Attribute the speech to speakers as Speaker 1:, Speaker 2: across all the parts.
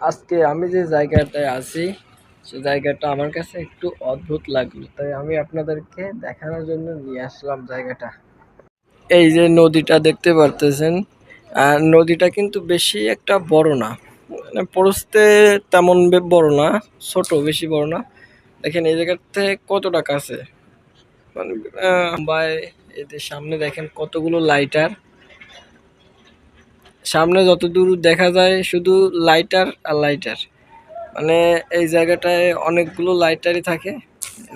Speaker 1: আজকে আমি যে জায়গাটায় আছি সে জায়গাটা আমার কাছে একটু অদ্ভুত লাগল। তাই আমি আপনাদেরকে দেখানোর জন্য নিয়ে আসলাম জায়গাটা। এই যে নদীটা দেখতে পারতেছেন নদীটা কিন্তু বেশি একটা বড় না। মানে পড়তে তেমন বে- বড় না ছোট বেশি বড় না। দেখেন এই জায়গার জায়গাতে কতটা কাছে মানে আহ, বাই এদের সামনে দেখেন কতগুলো লাইটার। সামনে যত দূর দেখা যায় শুধু লাইটার আর লাইটার মানে এই জায়গাটায় অনেকগুলো লাইটারই থাকে।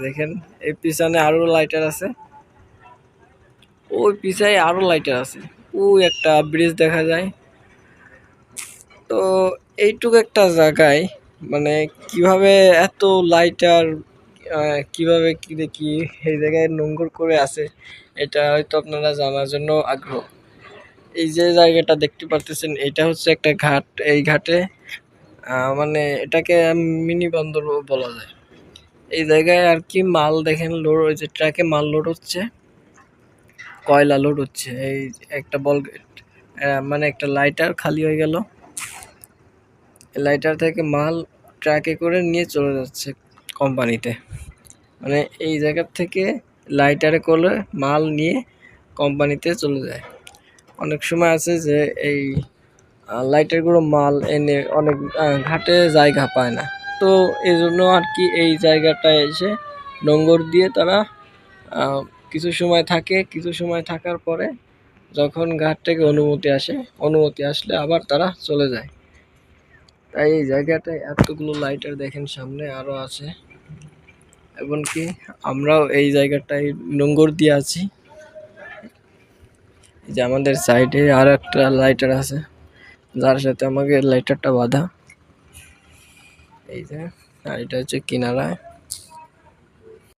Speaker 1: দেখেন, এই পিছনে আরও লাইটার আছে। ওই পিছায় আরও লাইটার আছে। ওই একটা ব্রিজ দেখা যায়। তো এইটুকু একটা জায়গায় মানে কীভাবে এত লাইটার কীভাবে কি দেখি, এই জায়গায় নোংর করে আছে, এটা হয়তো আপনারা জানার জন্য আগ্রহ। এই যে জায়গাটা দেখতে পারতেছেন, এটা হচ্ছে একটা ঘাট। এই ঘাটে মানে এটাকে মিনি বন্দর বলা যায়। এই জায়গায় আর কি মাল দেখেন, লোড, ওই যে ট্রাকে মাল লোড হচ্ছে, কয়লা লোড হচ্ছে। এই একটা বল মানে একটা লাইটার খালি হয়ে গেল। লাইটার থেকে মাল ট্রাকে করে নিয়ে চলে যাচ্ছে কোম্পানিতে। মানে এই জায়গার থেকে লাইটারে করে মাল নিয়ে কোম্পানিতে চলে যায়। অনেক সময় আছে যে এই লাইটারগুলো মাল এনে অনেক ঘাটে জায়গা পায় না। তো এই জন্য আর কি এই জায়গাটায় এসে নোঙ্গর দিয়ে তারা কিছু সময় থাকে, কিছু সময় থাকার পরে যখন ঘাট থেকে অনুমতি আসে, অনুমতি আসলে আবার তারা চলে যায়। তাই এই জায়গাটায় এতগুলো লাইটার দেখেন সামনে আরও আছে। এমনকি আমরাও এই জায়গাটায় নোঙ্গর দিয়ে আছি। যে আমাদের সাইডে আর একটা লাইটার আছে, যার সাথে আমাকে লাইটারটা বাঁধা। এই যে, আর এটা হচ্ছে কিনারায়।